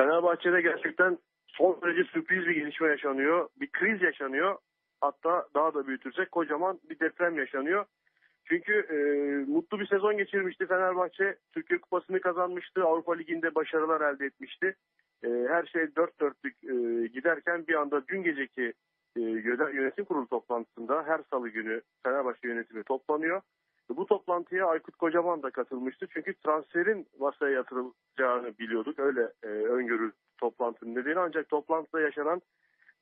Fenerbahçe'de gerçekten son derece sürpriz bir gelişme yaşanıyor. Bir kriz yaşanıyor. Hatta daha da büyütürsek kocaman bir deprem yaşanıyor. Çünkü e, mutlu bir sezon geçirmişti Fenerbahçe. Türkiye Kupası'nı kazanmıştı. Avrupa Ligi'nde başarılar elde etmişti. E, her şey dört dörtlük e, giderken bir anda dün geceki e, yöne- yönetim kurulu toplantısında her salı günü Fenerbahçe yönetimi toplanıyor. Bu toplantıya Aykut Kocaman da katılmıştı. Çünkü transferin masaya yatırılacağını biliyorduk. Öyle e, öngörü toplantının nedeni. Ancak toplantıda yaşanan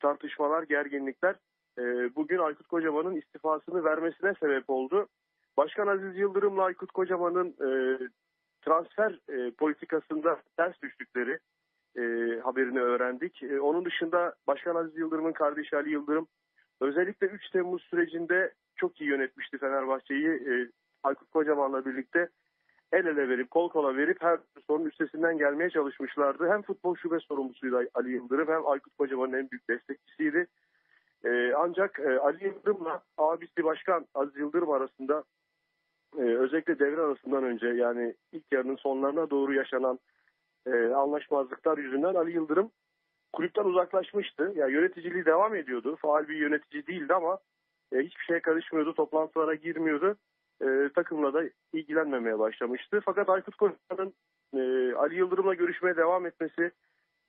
tartışmalar, gerginlikler e, bugün Aykut Kocaman'ın istifasını vermesine sebep oldu. Başkan Aziz Yıldırım'la Aykut Kocaman'ın e, transfer e, politikasında ters düştükleri e, haberini öğrendik. E, onun dışında Başkan Aziz Yıldırım'ın kardeşi Ali Yıldırım özellikle 3 Temmuz sürecinde çok iyi yönetmişti Fenerbahçe'yi. E, Aykut Kocaman'la birlikte el ele verip kol kola verip her sorunun üstesinden gelmeye çalışmışlardı. Hem futbol şube sorumlusuydu Ali Yıldırım hem Aykut Kocaman'ın en büyük destekçisiydi. E, ancak e, Ali Yıldırım'la abisi Başkan Aziz Yıldırım arasında e, özellikle devre arasından önce yani ilk yarının sonlarına doğru yaşanan e, anlaşmazlıklar yüzünden Ali Yıldırım kulüpten uzaklaşmıştı. Yani yöneticiliği devam ediyordu. Faal bir yönetici değildi ama e, hiçbir şeye karışmıyordu. Toplantılara girmiyordu. E, takımla da ilgilenmemeye başlamıştı. Fakat Aykut Kocaman'ın e, Ali Yıldırım'la görüşmeye devam etmesi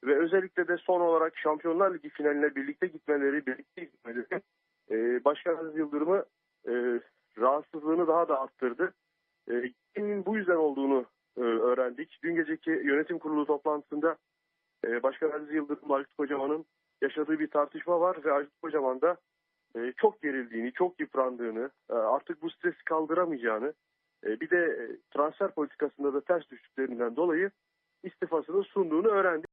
ve özellikle de son olarak Şampiyonlar Ligi finaline birlikte gitmeleri, birlikte gitmeleri e, Başkan Aziz Yıldırım'ı e, rahatsızlığını daha da arttırdı. E, bu yüzden olduğunu e, öğrendik. Dün geceki yönetim kurulu toplantısında e, Başkan Aziz Yıldırım, Aykut Kocaman'ın yaşadığı bir tartışma var ve Aykut Kocaman da e, çok gerildiğini, çok yıprandığını, e, artık bu stresi kaldıramayacağını, e, bir de e, transfer politikasında da ters düştüklerinden dolayı istifasını sunduğunu öğrendik.